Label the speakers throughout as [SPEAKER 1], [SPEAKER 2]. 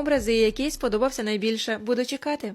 [SPEAKER 1] образи і який сподобався найбільше. Буду чекати.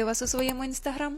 [SPEAKER 1] вас у своєму інстаграм.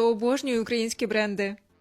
[SPEAKER 1] обожнюю українські бренди.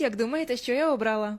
[SPEAKER 1] як думаєте, що я обрала.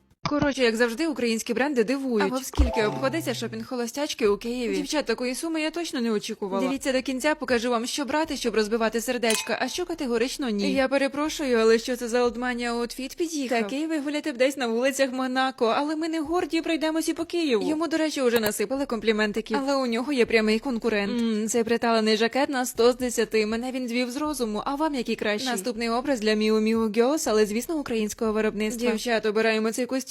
[SPEAKER 1] Коротше, як завжди, українські бренди дивують. А в скільки обходиться шопінг холостячки у Києві? Дівчат, такої суми я точно не очікувала. Дивіться до кінця, покажу вам, що брати, щоб розбивати сердечка, а що категорично ні. Я перепрошую, але що це за олдманія outfit під'їхав? Такий вигуляти б десь на вулицях Монако, але ми не горді пройдемося по Києву. Йому, до речі, вже насипали компліментики. Але у нього є прямий конкурент. М, цей приталений жакет на 100 з 10. Мене він звів з розуму. А вам який кращий? Наступний образ для Міу Міу Girls, але звісно українського виробництва. Дівчат, обираємо цей костюм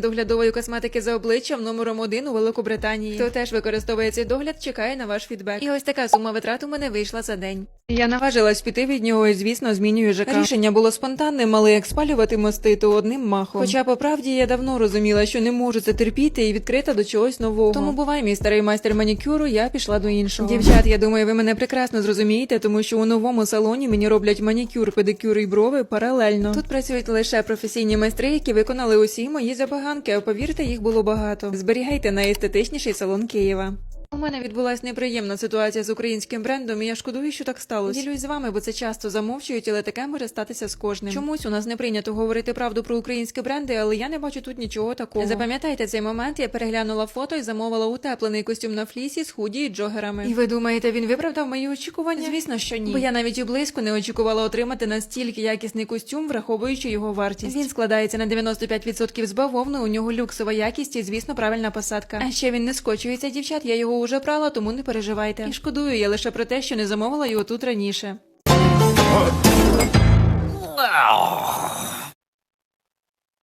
[SPEAKER 1] доглядової косметики за обличчям номером один у Великобританії. Хто теж використовує цей догляд, чекає на ваш фідбек. І ось така сума витрат у мене вийшла за день. Я наважилась піти від нього і, звісно, змінюю ЖК. Рішення було спонтанним, але як спалювати мости, то одним махом. Хоча, по правді, я давно розуміла, що не можу це терпіти і відкрита до чогось нового. Тому бувай, мій старий майстер манікюру, я пішла до іншого. Дівчат, я думаю, ви мене прекрасно зрозумієте, тому що у новому салоні мені роблять манікюр, педикюр і брови паралельно. Тут працюють лише професійні майстри, які виконали усі мої забаганки, а повірте, їх було багато. Зберігайте найестетичніший салон Києва. У мене відбулася неприємна ситуація з українським брендом, і я шкодую, що так сталося. Ділюсь з вами, бо це часто замовчують, але таке може статися з кожним. Чомусь у нас не прийнято говорити правду про українські бренди, але я не бачу тут нічого такого. Запам'ятайте цей момент. Я переглянула фото і замовила утеплений костюм на флісі з худі і джогерами. І ви думаєте, він виправдав мої очікування? Звісно, що ні. Бо я навіть і близько не очікувала отримати настільки якісний костюм, враховуючи його вартість. Він складається на 95% з бавовни, у нього люксова якість і, звісно, правильна посадка. А ще він не скочується, дівчат. Я його його уже прала, тому не переживайте. І шкодую я лише про те, що не замовила його тут раніше.